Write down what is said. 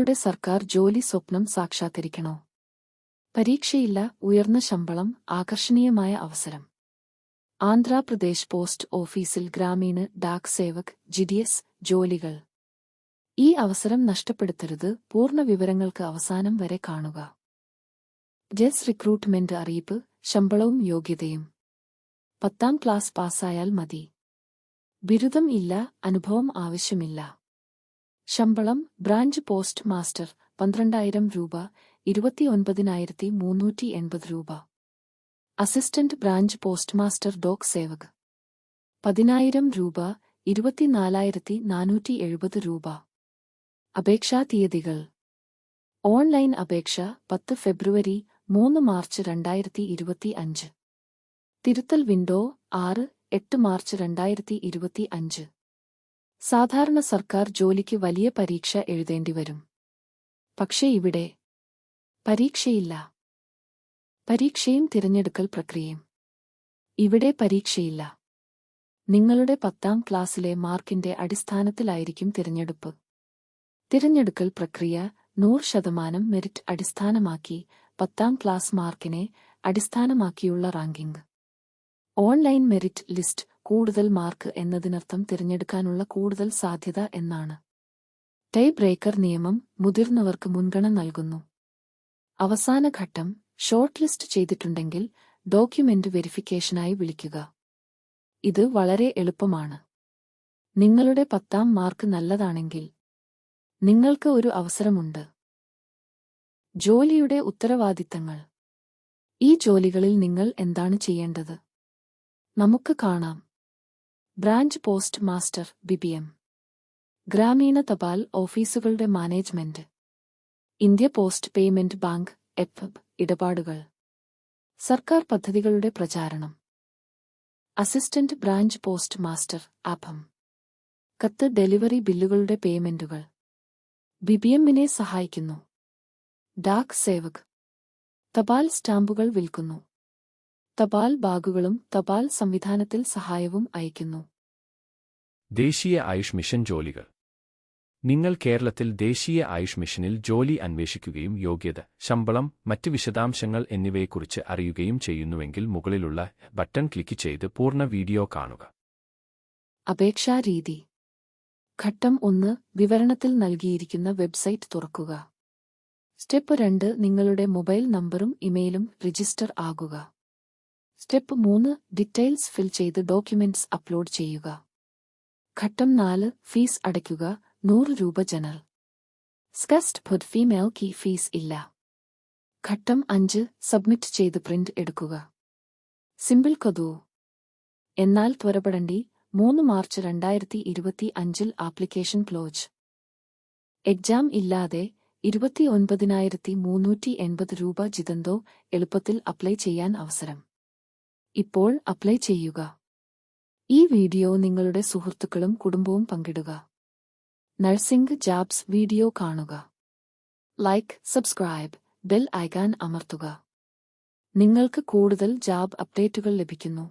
നിങ്ങളുടെ സർക്കാർ ജോലി സ്വപ്നം സാക്ഷാത്കരിക്കണോ? പരീക്ഷയില്ല ഉയർന്ന ശമ്പളം ആകർഷണീയമായ അവസരം. ആന്ധ്രാപ്രദേശ് പോസ്റ്റ് ഓഫീസിൽ ഗ്രാമീണ ഡാക് സേവക് ജിഡിഎസ് ജോലികൾ. ഈ അവസരം നഷ്ടപ്പെടുത്തരുത് പൂർണ വിവരങ്ങൾക്ക് അവസാനം വരെ കാണുക. ജസ് റിക്രൂട്ട്മെന്റ് അറിയിപ്പ് ശമ്പളവും യോഗ്യതയും. പത്താം ക്ലാസ് പാസ്സായാൽ മതി. ബിരുദം ഇല്ല അനുഭവം ആവശ്യമില്ല. ശമ്പളം ബ്രാഞ്ച് പോസ്റ്റ് മാസ്റ്റർ പന്ത്രണ്ടായിരം രൂപ ഇരുപത്തിയൊൻപതിനായിരത്തി മുന്നൂറ്റി എൺപത് രൂപ. Assistant branch post master Dak Sevak. പതിനായിരം രൂപ ഇരുപത്തിനാലായിരത്തി നാനൂറ്റി എഴുപത് രൂപ. അപേക്ഷാ തീയതികൾ. ഓൺലൈൻ അപേക്ഷ പത്ത് ഫെബ്രുവരി മൂന്ന് മാർച്ച് രണ്ടായിരത്തി ഇരുപത്തി അഞ്ച് തിരുത്തൽ വിൻഡോ ആറ് എട്ട് മാർച്ച് രണ്ടായിരത്തി ഇരുപത്തി അഞ്ച് സാധാരണ സർക്കാർ ജോലിക്ക് വലിയ പരീക്ഷ എഴുതേണ്ടിവരും പക്ഷേ ഇവിടെ പരീക്ഷയില്ല. പരീക്ഷയും തിരഞ്ഞെടുക്കൽ പ്രക്രിയയും. ഇവിടെ പരീക്ഷയില്ല. നിങ്ങളുടെ പത്താം ക്ലാസ്സിലെ മാർക്കിന്റെ അടിസ്ഥാനത്തിലായിരിക്കും തിരഞ്ഞെടുപ്പ്. തിരഞ്ഞെടുക്കൽ പ്രക്രിയ നൂറ് ശതമാനം മെറിറ്റ് അടിസ്ഥാനമാക്കി പത്താം ക്ലാസ് മാർക്കിനെ അടിസ്ഥാനമാക്കിയുള്ള റാങ്കിംഗ്. ഓൺലൈൻ മെറിറ്റ് ലിസ്റ്റ് കൂടുതൽ മാർക്ക് എന്നതിനർത്ഥം തിരഞ്ഞെടുക്കാനുള്ള കൂടുതൽ സാധ്യത എന്നാണ്. ടൈ ബ്രേക്കർ നിയമം മുതിർന്നവർക്ക് മുൻഗണന നൽകുന്നു. അവസാന ഘട്ടം ഷോർട്ട് ലിസ്റ്റ് ചെയ്തിട്ടുണ്ടെങ്കിൽ ഡോക്യുമെന്റ് വെരിഫിക്കേഷനായി വിളിക്കുക. ഇത് വളരെ എളുപ്പമാണ്. നിങ്ങളുടെ പത്താം മാർക്ക് നല്ലതാണെങ്കിൽ നിങ്ങൾക്ക് ഒരു അവസരമുണ്ട്. ജോലിയുടെ ഉത്തരവാദിത്തങ്ങൾ. ഈ ജോലികളിൽ നിങ്ങൾ എന്താണ് ചെയ്യേണ്ടത്? നമുക്ക് കാണാം. Branch post master BBM. ഗ്രാമീണ തപാൽ ഓഫീസുകളുടെ management. India post payment bank F ഇടപാടുകൾ. സർക്കാർ പദ്ധതികളുടെ പ്രചാരണം. അസിസ്റ്റന്റ് ബ്രാഞ്ച് പോസ്റ്റ് മാസ്റ്റർ ആഭം. കത്ത് ഡെലിവറി ബില്ലുകളുടെ പേയ്മെന്റുകൾ. ബിബിഎമ്മിനെ സഹായിക്കുന്നു. ഡാക് സേവക്. തപാൽ സ്റ്റാമ്പുകൾ വിൽക്കുന്നു. തപാൽ ബാഗുകളും തപാൽ സംവിധാനത്തിൽ സഹായവും അയക്കുന്നു ദേശീയ ആയുഷ് മിഷൻ ജോലികൾ. നിങ്ങൾ കേരളത്തിൽ ദേശീയ ആയുഷ് മിഷനിൽ ജോലി അന്വേഷിക്കുകയും യോഗ്യത ശമ്പളം മറ്റ് വിശദാംശങ്ങൾ എന്നിവയെക്കുറിച്ച് അറിയുകയും ചെയ്യുന്നുവെങ്കിൽ മുകളിലുള്ള ബട്ടൺ ക്ലിക്ക് ചെയ്ത് പൂർണ വീഡിയോ കാണുക. അപേക്ഷാ രീതി. ഘട്ടം ഒന്ന് വിവരണത്തിൽ നൽകിയിരിക്കുന്ന വെബ്സൈറ്റ് തുറക്കുക. സ്റ്റെപ്പ് രണ്ട് നിങ്ങളുടെ മൊബൈൽ നമ്പറും ഇമെയിലും രജിസ്റ്റർ ആകുക. സ്റ്റെപ്പ് മൂന്ന് ഡീറ്റെയിൽസ് ഫിൽ ചെയ്ത് ഡോക്യുമെന്റ്സ് അപ്ലോഡ് ചെയ്യുക. ഘട്ടം നാല് ഫീസ് അടയ്ക്കുക നൂറ് രൂപ ജനൽ. സ്കസ്റ്റ് ഫുഡ് ഫീമെയിൽ കീ ഫീസ് ഇല്ല. ഘട്ടം അഞ്ച് സബ്മിറ്റ് ചെയ്ത് പ്രിന്റ് എടുക്കുക. സിമ്പിൾ കൊതു. എന്നാൽ ത്വരപ്പെടണ്ടി മൂന്ന് മാർച്ച് രണ്ടായിരത്തി ഇരുപത്തി അഞ്ചിൽ ആപ്ലിക്കേഷൻ ക്ലോസ്. എക്സാം ഇല്ലാതെ ഇരുപത്തിയൊൻപതിനായിരത്തി മുന്നൂറ്റി എൺപത് രൂപ ജിതന്തോ എളുപ്പത്തിൽ അപ്ലൈ ചെയ്യാൻ അവസരം. ഇപ്പോൾ അപ്ലൈ ചെയ്യുക. ഈ വീഡിയോ നിങ്ങളുടെ സുഹൃത്തുക്കളും കുടുംബവും പങ്കിടുക. നഴ്സിംഗ് ജാബ്സ് വീഡിയോ കാണുക. ലൈക്ക് സബ്സ്ക്രൈബ് ബെൽ ഐക്കാൻ അമർത്തുക. നിങ്ങൾക്ക് കൂടുതൽ ജാബ് അപ്ഡേറ്റുകൾ ലഭിക്കുന്നു.